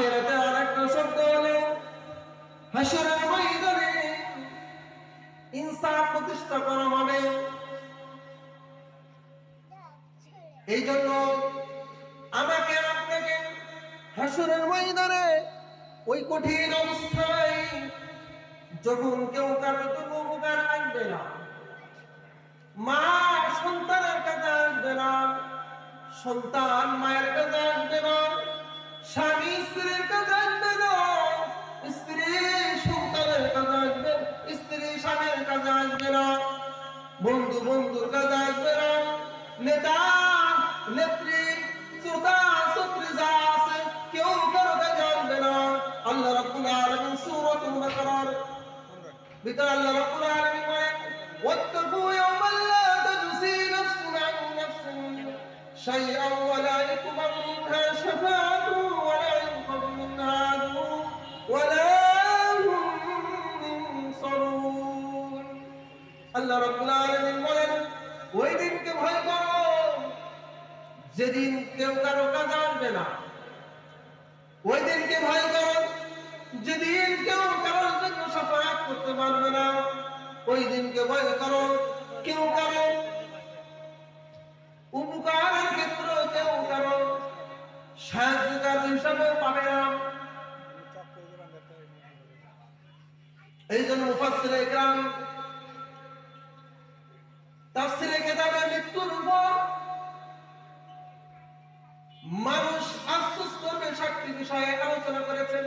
আখেরাতে আরেকটা শব্দ হলো ময়দানে প্রতিষ্ঠা করা হবে। আমাকে আপনাকে ময়দানে ওই কঠিন অবস্থায় যখন কেউ কারও জন্য উপকার আসবে না মা সন্তানের কাছে আসবে না, সন্তান মায়ের কাছে আসবে না স্বামী স্ত্রীর কাছে আসবে না স্ত্রী সন্তানের কাছে আসবে স্ত্রী স্বামীর কাছে আসবে না। বন্ধু বন্ধুর কাছে আসবে না। নেতা, নেত্রী, শ্রোতা, শ্রোত্রী যা আছে, কেউ কারও কাছে আসবে না। আল্লাহ রাব্বুল আলামিন সূরাতুল বাকারার ভিতরে আল্লাহ যেদিন কেউ কারও কাছে আসবে না ওই দিনকে ভয় করো। যেদিন কেউ কারোর জন্য সাফায়াত করতে পারবে না ওই দিনকে ভয় করো। কেউ কারও উপকারের ক্ষেত্রে কেউ কারও সাহায্যকার হিসাবে পাবে না। এই জন্য উপাস্যের গ্রাম তার তাফসিরে কেতাবে মৃত্যুর উপর মানুষ আফসোস করবে সাতটি বিষয়ে আলোচনা করেছেন।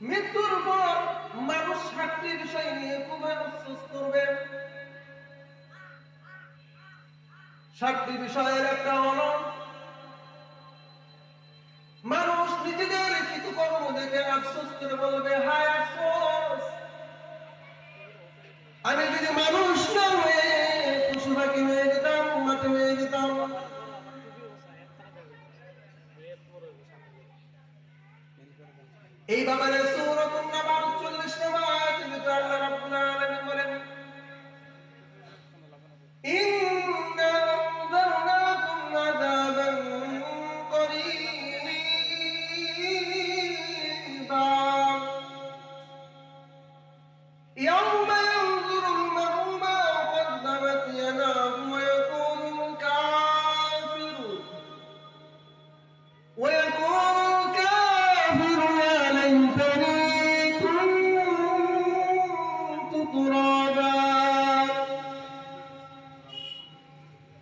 মৃত্যুর পর মানুষ সাতটি বিষয় নিয়ে খুব আফসোস করবে। সাতটি বিষয়ের একটা হল মানুষ নিজেদের লিখিত কর্ম দেখে আফসোস করে বলবে, হায় আফসোস! আমি যদি মানুষ এই বাবা নাবা 40 নম্বর আয়াতে আল্লাহ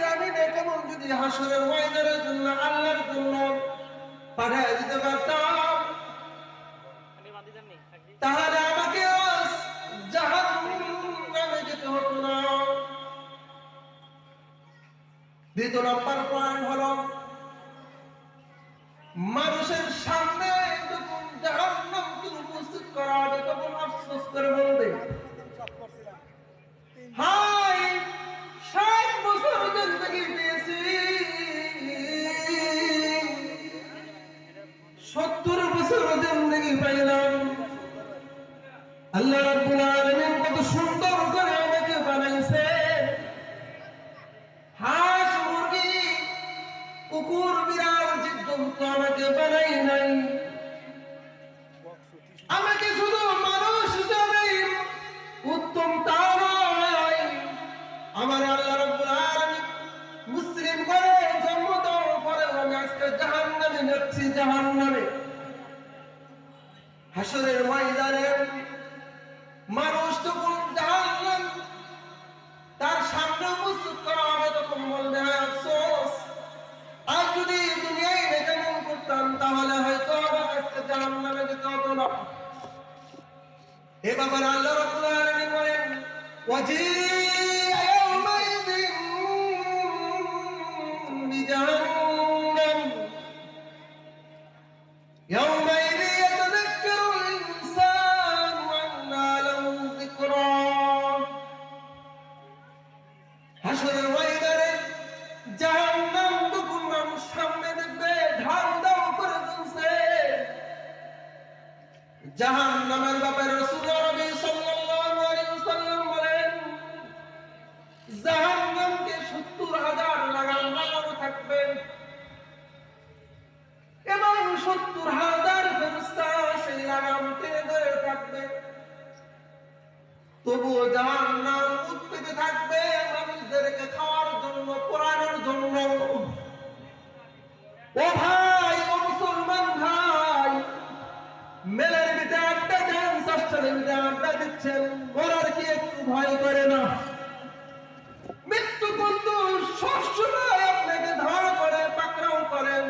থাকতে আমি নেক মন যদি হাসরের ময়দানের জন্য আল্লাহর জন্য পাঠায় দিতে পারতাম, তাহলে আমাকে যেতে হতো না। দ্বিতীয় নম্বর পয়েন্ট হলো সত্তর বছর জিন্দগি পাইলাম। আল্লাহ রাব্বুল আলামিন কত সুন্দর করে আমাকে বানাইছে। হাঁস, মুরগি, কুকুর, বিড়াল, জীবজন্তু আমাকে বানাই নাই। যাচ্ছি জাহান্নামে হাসরের ময়দানে মানুষ যখন জাহান্নাম তার সামনে উপস্থিত করা হবে, তখন বলবে, হায়, আফসোস। আর যদি দুনিয়ায় কেমন করতাম, তাহলে হয়তো আমার আজকে জাহান্নামে যেতে হতো না। এ ব্যাপারে আল্লাহ রাব্বুল আলামিন বলেন ওয়াজিআ হাসরের ময়দানে জাহান্নাম যখন মানুষ সামনে দেখবে, ঢাল দাও করে চলছে জাহান্নামের ব্যাপারে রাসূল নবী সাল্লাল্লাহু আলাইহি ওয়াসাল্লাম বলেন, জাহান্নামকে 70 লাগাম লাগানো থাকবে। এবং 70 হাজার ফেরেশতা সেই লাগাম টেনে ধরে থাকবে। তবুও জাহান্নাম উঠতে থাকবে মানুষদেরকে খাওয়ার জন্য পোড়ানোর জন্য। ও ভাই ও মুসলমান ভাই মেলার ভিতরে আড্ডা দেন ষষ্ঠের ভিতরে আড্ডা দিচ্ছেন। মরার কি একটু ভয় করে না? মৃত্যু কিন্তু সবসময় আপনাকে ধর করে পাকড়াও করেন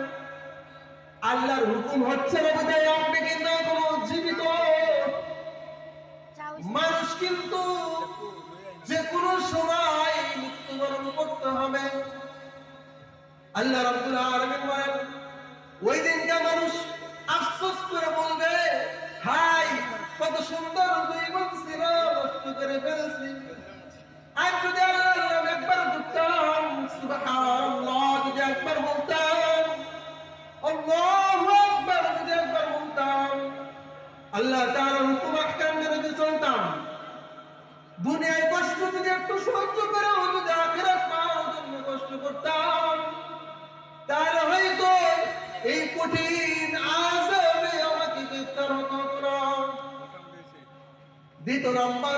আল্লাহর হুকুম হচ্ছে না বোধহয় আপনি কিন্তু এখনও জীবিত। মানুষ কিন্তু যে কোনো সময় হবে। আল্লাহ ওই দিনকে মানুষ আফসোস করে বলবে, হাই, কত সুন্দর দুই ছিল, নষ্ট করে ফেলছি। আর যদি আল্লাহর একবার ধরতাম যদি একবার বলতাম আল্লাহু আকবার একবার বলতাম আল্লাহ তাআলার হুকুম আহকাম মেনে চলতাম, দুনিয়ায় কষ্ট যদি একটু সহ্য নাম্বার নাম্বার